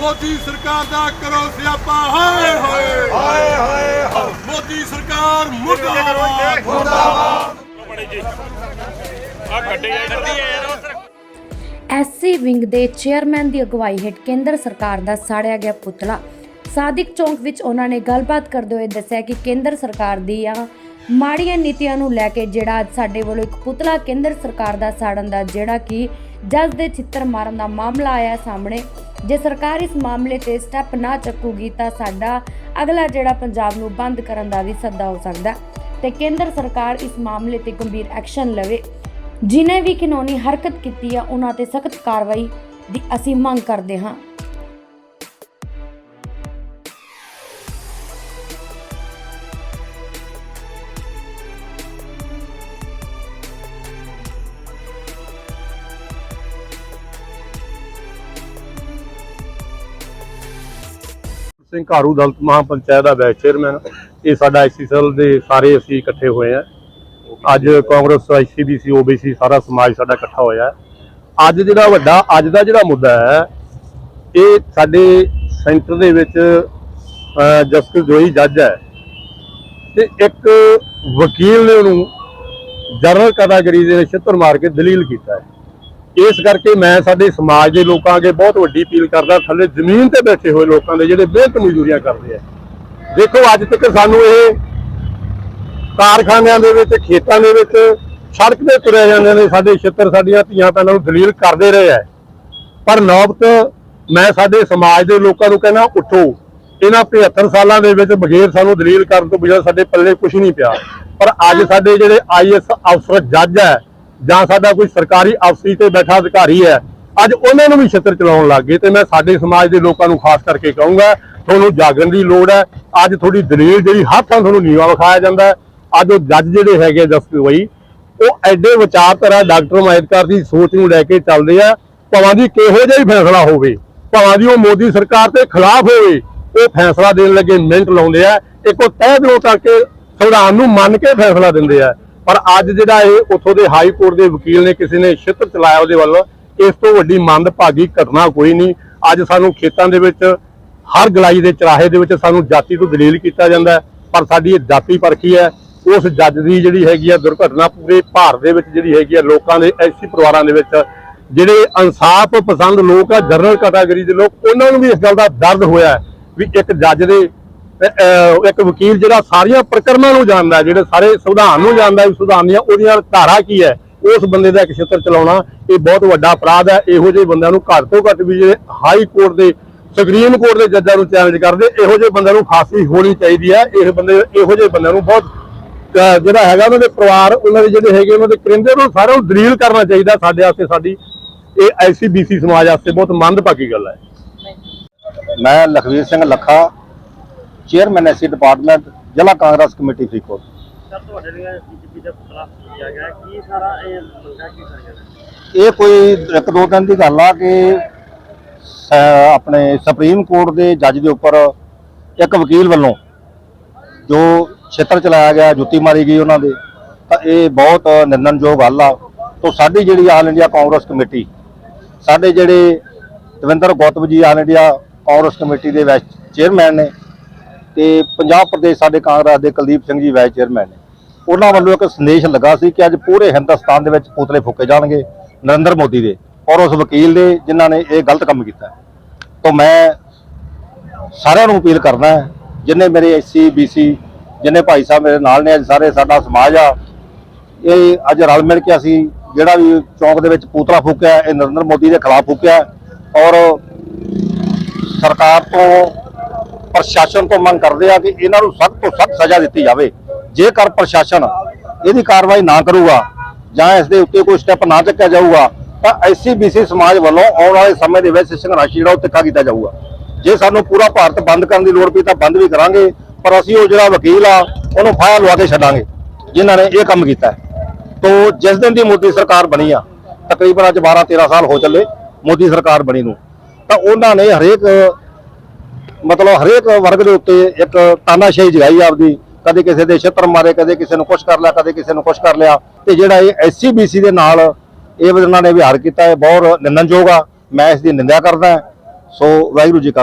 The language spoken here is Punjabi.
ਸਰਕਾਰ ਦਾ ਕਰੋ ਸਿਆਪਾ ਹਾਏ। ਹਾਏ ਹਾਏ ਹਾਏ। ਮੋਦੀ ਸਰਕਾਰ ਮੁਰਦਾਬਾਦ। ਐਸਸੀ ਵਿੰਗ ਦੇ ਚੇਅਰਮੈਨ ਦੀ ਅਗਵਾਈ ਹੇਠ ਕੇਂਦਰ ਸਰਕਾਰ ਦਾ ਸਾੜਿਆ ਗਿਆ ਪੁਤਲਾ। ਸਾਦਿਕ ਚੌਂਕ ਵਿੱਚ ਉਹਨਾਂ ਨੇ ਗੱਲਬਾਤ ਕਰਦੇ ਹੋਏ ਦੱਸਿਆ ਕਿ ਕੇਂਦਰ ਸਰਕਾਰ ਦੀਆਂ ਮਾੜੀਆਂ ਨੀਤੀਆਂ ਨੂੰ ਲੈ ਕੇ ਜਿਹੜਾ ਅੱਜ ਸਾਡੇ ਵੱਲੋਂ ਇੱਕ ਪੁਤਲਾ ਕੇਂਦਰ ਸਰਕਾਰ ਦਾ ਸਾੜਨ ਦਾ ਜਿਹੜਾ ਕਿ ਜੱਜ ਦੇ ਚਿੱਤਰ ਮਾਰਨ ਦਾ ਮਾਮਲਾ ਆਇਆ ਸਾਹਮਣੇ ਜੇ ਸਰਕਾਰ ਇਸ ਮਾਮਲੇ ਤੇ ਸਟੈਪ ਨਾ ਚੱਕੂਗੀ ਤਾਂ ਸਾਡਾ ਅਗਲਾ ਜਿਹੜਾ ਪੰਜਾਬ ਨੂੰ ਬੰਦ ਕਰਨ ਦਾ ਵੀ ਸੱਦਾ ਹੋ ਸਕਦਾ ਤੇ ਕੇਂਦਰ ਸਰਕਾਰ ਇਸ ਮਾਮਲੇ ਤੇ ਗੰਭੀਰ ਐਕਸ਼ਨ ਲਵੇ। ਜਿਨੇ ਵੀ ਕਿਨੋਨੀ ਹਰਕਤ ਕੀਤੀ ਆ, ਉਹਨਾਂ ਤੇ ਸਖਤ ਕਾਰਵਾਈ ਦੀ ਅਸੀਂ ਮੰਗ ਕਰਦੇ ਹਾਂ। ਸਿੰਘ ਘਾਰੂ ਦਲਤ ਮਹਾਪੰਚਾਇਤ ਦਾ ਵਾਈਸ ਚੇਅਰਮੈਨ ਇਹ ਸਾਡਾ ਐਸਸੀ ਸੈੱਲ ਦੇ ਸਾਰੇ ਅਸੀਂ ਇਕੱਠੇ ਹੋਏ ਆ। ਅੱਜ ਕਾਂਗਰਸ ਆਈਸੀਬੀਸੀ ਓਬੀਸੀ ਸਾਰਾ ਸਮਾਜ ਸਾਡਾ ਇਕੱਠਾ ਹੋਇਆ ਅੱਜ ਜਿਹੜਾ ਵੱਡਾ, ਅੱਜ ਦਾ ਜਿਹੜਾ ਮੁੱਦਾ ਹੈ, ਇਹ ਸਾਡੇ ਸੈਂਟਰ ਦੇ ਵਿੱਚ ਜਸਟਿਸ ਜੋਈ ਜੱਜ ਹੈ। ਤੇ ਇੱਕ ਵਕੀਲ ਨੇ ਉਹਨੂੰ ਜਨਰਲ ਕੈਟਾਗਰੀ ਦੇ ਛਿੱਤਰ ਮਾਰ ਕੇ ਦਲੀਲ ਕੀਤਾ ਹੈ। ਇਸ ਕਰਕੇ ਮੈਂ ਸਾਡੇ ਸਮਾਜ ਦੇ ਲੋਕਾਂ ਅੱਗੇ ਬਹੁਤ ਵੱਡੀ ਅਪੀਲ ਕਰਦਾ, ਥੱਲੇ ਜ਼ਮੀਨ ਤੇ ਬੈਠੇ ਹੋਏ ਲੋਕਾਂ ਦੇ ਜਿਹੜੇ ਮਿਹਨਤ ਮਜ਼ਦੂਰੀਆਂ ਕਰਦੇ ਆ। ਦੇਖੋ, ਅੱਜ ਤੱਕ ਸਾਨੂੰ ਇਹ ਕਾਰਖਾਨਿਆਂ ਦੇ ਵਿੱਚ, ਖੇਤਾਂ ਦੇ ਵਿੱਚ ਸੜਕ ਤੇ ਤੁਰੇ ਜਾਂਦੇ ਨੇ, ਸਾਡੇ ਛੇਤਰ ਸਾਡੀਆਂ ਧੀਆਂ ਭੈਣਾਂ ਨੂੰ ਦਲੀਲ ਕਰਦੇ ਰਹੇ ਆ। ਪਰ ਨੌਬਤ ਮੈਂ ਸਾਡੇ ਸਮਾਜ ਦੇ ਲੋਕਾਂ ਨੂੰ ਕਹਿੰਦਾ, ਉੱਠੋ। ਇਹਨਾਂ 75 ਸਾਲਾਂ ਦੇ ਵਿੱਚ ਬਗੈਰ ਸਾਨੂੰ ਦਲੀਲ ਕਰਨ ਤੋਂ ਬਿਨਾਂ ਸਾਡੇ ਪੱਲੇ ਕੁਝ ਨਹੀਂ ਪਿਆ। ਪਰ ਅੱਜ ਸਾਡੇ ਜਿਹੜੇ ਆਈਐਸ ਅਫਸਰ ਜੱਜ ਹੈ ਜਾਂ ਸਾਡਾ ਕੋਈ ਸਰਕਾਰੀ ਅਫਸਰੀ ਤੇ ਬੈਠਾ ਅਧਿਕਾਰੀ ਹੈ, ਅੱਜ ਉਹਨਾਂ ਨੂੰ ਵੀ ਛਿੱਤਰ ਚਲਾਉਣ ਲੱਗ ਗਏ ਤੇ ਮੈਂ ਸਾਡੇ ਸਮਾਜ ਦੇ ਲੋਕਾਂ ਨੂੰ ਖਾਸ ਕਰਕੇ ਕਹੂੰਗਾ, ਤੁਹਾਨੂੰ ਜਾਗਣ ਦੀ ਲੋੜ ਹੈ। ਅੱਜ ਤੁਹਾਡੀ ਦਲੀਲ ਜਿਹੜੀ ਹੱਥਾਂ ਤੁਹਾਨੂੰ ਨੀਵਾ ਵਿਖਾਇਆ ਜਾਂਦਾ ਅੱਜ ਉਹ ਜੱਜ ਜਿਹੜੇ ਹੈਗੇ ਜਸਟਿਸ ਵਈ ਉਹ ਐਡੇ ਵਿਚਾਰਧਾਰਾ ਡਾਕਟਰ ਮਾਇਤਕਾਰ ਦੀ ਸੋਚ ਨੂੰ ਲੈ ਕੇ ਚੱਲਦੇ ਆ, ਭਾਵੇਂ ਦੀ ਕਿਹੋ ਜਿਹਾ ਹੀ ਫੈਸਲਾ ਹੋਵੇ, ਭਾਵੇਂ ਦੀ ਉਹ ਮੋਦੀ ਸਰਕਾਰ ਦੇ ਖਿਲਾਫ ਹੋਵੇ, ਉਹ ਫੈਸਲਾ ਦੇਣ ਲੱਗੇ ਮਿੰਟ ਲਾਉਂਦੇ ਆ, ਇੱਕ ਉਹ ਤਹਿ ਦਿਲੋਂ ਤੱਕ ਸੰਵਿਧਾਨ ਨੂੰ ਮੰਨ ਕੇ ਫੈਸਲਾ ਦਿੰਦੇ ਆ। ਪਰ ਅੱਜ ਜਿਹੜਾ ਇਹ ਉੱਥੋਂ ਦੇ ਹਾਈ ਕੋਰਟ ਦੇ ਵਕੀਲ ਨੇ ਕਿਸੇ ਨੇ ਛਿੱਤਰ ਚਲਾਇਆ ਉਹਦੇ ਵੱਲ, ਇਸ ਤੋਂ ਵੱਡੀ ਮੰਦਭਾਗੀ ਘਟਨਾ ਕੋਈ ਨਹੀਂ। ਅੱਜ ਸਾਨੂੰ ਖੇਤਾਂ ਦੇ ਵਿੱਚ, ਹਰ ਗਲਾਈ ਦੇ ਚਰਾਹੇ ਦੇ ਵਿੱਚ ਸਾਨੂੰ ਜਾਤੀ ਤੋਂ ਦਲੀਲ ਕੀਤਾ ਜਾਂਦਾ ਪਰ ਸਾਡੀ ਇਹ ਜਾਤੀ ਪਰਖੀ ਹੈ। ਉਸ ਜੱਜ ਦੀ ਜਿਹੜੀ ਹੈਗੀ ਆ ਦੁਰਘਟਨਾ ਪੂਰੇ ਭਾਰਤ ਦੇ ਵਿੱਚ ਜਿਹੜੀ ਹੈਗੀ ਆ ਲੋਕਾਂ ਦੇ ਐਸੀ ਪਰਿਵਾਰਾਂ ਦੇ ਵਿੱਚ, ਜਿਹੜੇ ਇਨਸਾਫ ਪਸੰਦ ਲੋਕ ਆ ਜਨਰਲ ਕੈਟਾਗਰੀ ਦੇ ਲੋਕ, ਉਹਨਾਂ ਨੂੰ ਵੀ ਇਸ ਗੱਲ ਦਾ ਦਰਦ ਹੋਇਆ ਵੀ ਇੱਕ ਜੱਜ ਦੇ ਇੱਕ ਵਕੀਲ ਜਿਹੜਾ ਸਾਰੀਆਂ ਪ੍ਰਕਰਮਾਂ ਨੂੰ ਜਾਣਦਾ ਜਿਹੜੇ ਸਾਰੇ ਸੰਵਿਧਾਨ ਨੂੰ ਜਾਣਦਾ ਵੀ ਸੰਵਿਧਾਨ ਦੀਆਂ ਉਹਦੀਆਂ ਧਾਰਾ ਕੀ ਹੈ, ਉਸ ਬੰਦੇ ਦਾ ਇੱਕ ਛਿੱਤਰ ਚਲਾਉਣਾ, ਇਹ ਬਹੁਤ ਵੱਡਾ ਅਪਰਾਧ ਹੈ, ਇਹੋ ਜਿਹੇ ਬੰਦਿਆਂ ਨੂੰ ਘੱਟ ਤੋਂ ਘੱਟ ਵੀ ਜਿਹੜੇ ਹਾਈ ਕੋਰਟ ਦੇ, ਸੁਪਰੀਮ ਕੋਰਟ ਦੇ ਜੱਜਾਂ ਨੂੰ ਚੈਲੰਜ ਕਰਦੇ, ਇਹੋ ਜਿਹੇ ਬੰਦਿਆਂ ਨੂੰ ਫਾਂਸੀ ਹੋਣੀ ਚਾਹੀਦੀ ਹੈ, ਇਹ ਬੰਦੇ, ਇਹੋ ਜਿਹੇ ਬੰਦਿਆਂ ਨੂੰ ਬਹੁਤ ਜਿਹੜਾ ਹੈਗਾ ਉਹਨਾਂ ਦੇ ਪਰਿਵਾਰ, ਉਹਨਾਂ ਦੇ ਜਿਹੜੇ ਹੈਗੇ, ਉਹਨਾਂ ਦੇ ਕਰਿੰਦੇ ਨੂੰ ਸਾਰਿਆਂ ਨੂੰ ਦਲੀਲ ਕਰਨਾ ਚਾਹੀਦਾ ਸਾਡੇ ਵਾਸਤੇ, ਸਾਡੀ ਇਹ ਐਸਸੀਬੀਸੀ ਸਮਾਜ ਵਾਸਤੇ, ਬਹੁਤ ਮੰਦਭਾਗੀ ਗੱਲ ਹੈ। ਮੈਂ Lakhvir Singh Lakha chairman SC department ਜ਼ਿਲ੍ਹਾ ਕਾਂਗਰਸ ਕਮੇਟੀ ਫਰੀਦਕੋਟ। ਸਰ ਤੁਹਾਡੇ ਲਈ ਬੀਜੇਪੀ ਦਾ ਖਿਲਾਫ ਕੀਤਾ ਗਿਆ ਕੀ ਸਾਰਾ ਇਹ ਮੰਗਾ ਕੀ ਕਰਿਆ ਇਹ ਕੋਈ ਇੱਕ ਦੋ ਦਿਨ ਦੀ ਗੱਲ ਆ ਕਿ ਆਪਣੇ ਸੁਪਰੀਮ ਕੋਰਟ ਦੇ ਜੱਜ ਦੇ ਉੱਪਰ ਇੱਕ ਵਕੀਲ ਵੱਲੋਂ ਜੋ ਛੇਤਰ ਚਲਾਇਆ ਗਿਆ ਜੁੱਤੀ ਮਾਰੀ ਗਈ ਉਹਨਾਂ ਦੇ ਤਾਂ ਇਹ ਬਹੁਤ ਨਿੰਦਣਯੋਗ ਗੱਲ ਆ। ਤੋਂ ਸਾਡੀ ਜਿਹੜੀ ਆਲ ਇੰਡੀਆ ਕਾਂਗਰਸ ਕਮੇਟੀ ਸਾਡੇ ਜਿਹੜੇ Davinder Gautam ji all India Congress committee ਦੇ ਚੇਅਰਮੈਨ ਨੇ ਤੇ ਪੰਜਾਬ ਪ੍ਰਦੇਸ਼ ਸਾਡੇ ਕਾਂਗਰਸ ਦੇ ਕੁਲਦੀਪ ਸਿੰਘ ਜੀ ਵਾਈਸ ਚੇਅਰਮੈਨ ਨੇ ਉਹਨਾਂ ਵੱਲੋਂ ਇੱਕ ਸੰਦੇਸ਼ ਲੱਗਾ ਸੀ ਕਿ ਅੱਜ ਪੂਰੇ ਹਿੰਦੁਸਤਾਨ ਦੇ ਵਿੱਚ ਪੁਤਲੇ ਫੂਕੇ ਜਾਣਗੇ ਨਰਿੰਦਰ ਮੋਦੀ ਦੇ ਔਰ ਉਸ ਵਕੀਲ ਦੇ ਜਿਨ੍ਹਾਂ ਨੇ ਇਹ ਗਲਤ ਕੰਮ ਕੀਤਾ ਹੈ। ਤਾਂ ਮੈਂ ਸਾਰਿਆਂ ਨੂੰ ਅਪੀਲ ਕਰਦਾ ਹੈ, ਜਿੰਨੇ ਮੇਰੇ ਐਸਸੀ ਬੀਸੀ ਜਿੰਨੇ ਭਾਈ ਸਾਹਿਬ ਮੇਰੇ ਨਾਲ ਨੇ ਅੱਜ ਸਾਰੇ ਸਾਡਾ ਸਮਾਜ ਆ ਇਹ ਅੱਜ ਰਲ ਮਿਲ ਕੇ ਅਸੀਂ ਜਿਹੜਾ ਵੀ ਚੌਂਕ ਦੇ ਵਿੱਚ ਪੂਤਲਾ ਫੂਕਿਆ ਇਹ ਨਰਿੰਦਰ ਮੋਦੀ ਦੇ ਖਿਲਾਫ ਫੂਕਿਆ ਔਰ ਸਰਕਾਰ ਤੋਂ ਪ੍ਰਸ਼ਾਸਨ ਤੋਂ ਮੰਗ ਕਰਦੇ ਆ ਕਿ ਇਹਨਾਂ ਨੂੰ ਸਖਤ ਤੋਂ ਸਖਤ ਸਜ਼ਾ ਦਿੱਤੀ ਜਾਵੇ ਜੇਕਰ ਪ੍ਰਸ਼ਾਸਨ ਇਹਦੀ ਕਾਰਵਾਈ ਨਾ ਕਰੂਗਾ ਜਾਂ ਇਸ ਦੇ ਉੱਤੇ ਕੋਈ ਸਟੈਪ ਨਾ ਚੱਕਿਆ ਜਾਊਗਾ, ਤਾਂ ਐਸਸੀਬੀਸੀ ਸਮਾਜ ਵੱਲੋਂ ਆਉਣ ਵਾਲੇ ਸਮੇਂ ਦੇ ਵਿੱਚ ਸੰਘਰਸ਼ ਜਿਹੜਾ ਉਹ ਤਿੱਖਾ ਕੀਤਾ ਜਾਊਗਾ ਜੇ ਸਾਨੂੰ ਪੂਰਾ ਭਾਰਤ ਬੰਦ ਕਰਨ ਦੀ ਲੋੜ ਪਈ ਤਾਂ ਬੰਦ ਵੀ ਕਰਾਂਗੇ, ਪਰ ਅਸੀਂ ਉਹ ਜਿਹੜਾ ਵਕੀਲ ਆ, ਉਹਨੂੰ ਫਾਇਆ ਲਵਾ ਕੇ ਛੱਡਾਂਗੇ, ਜਿਨ੍ਹਾਂ ਨੇ ਇਹ ਕੰਮ ਕੀਤਾ ਹੈ। ਜਿਸ ਦਿਨ ਦੀ ਮੋਦੀ ਸਰਕਾਰ ਬਣੀ ਆ, ਤਕਰੀਬਨ ਅੱਜ 12 13 ਸਾਲ ਹੋ ਚੱਲੇ ਮੋਦੀ ਸਰਕਾਰ ਬਣੀ ਨੂੰ, ਤਾਂ ਉਹਨਾਂ ਨੇ ਹਰੇਕ ਮਤਲਬ ਹਰੇਕ ਵਰਗ ਦੇ ਉੱਤੇ ਇੱਕ ਤਾਨਾਸ਼ਾਹੀ ਜਗਾਈ ਆਪਦੀ, ਕਦੇ ਕਿਸੇ ਦੇ ਛਿੱਤਰ ਮਾਰੇ, ਕਦੇ ਕਿਸੇ ਨੂੰ ਕੁਛ ਕਰ ਲਿਆ, ਕਦੇ ਕਿਸੇ ਨੂੰ ਕੁਛ ਕਰ ਲਿਆ। ਤੇ ਜਿਹੜਾ ਇਹ ਐਸਸੀਬੀਸੀ ਦੇ ਨਾਲ ਇਹ ਉਹਨਾਂ ਨੇ ਵਿਹਾਰ ਕੀਤਾ ਹੈ ਬਹੁਤ ਨਿੰਦਣਯੋਗ ਆ। ਮੈਂ ਇਸ ਦੀ ਨਿੰਦਿਆ ਕਰਦਾ ਸੋ ਵਾਹਿਗੁਰੂ ਜੀ ਕਾ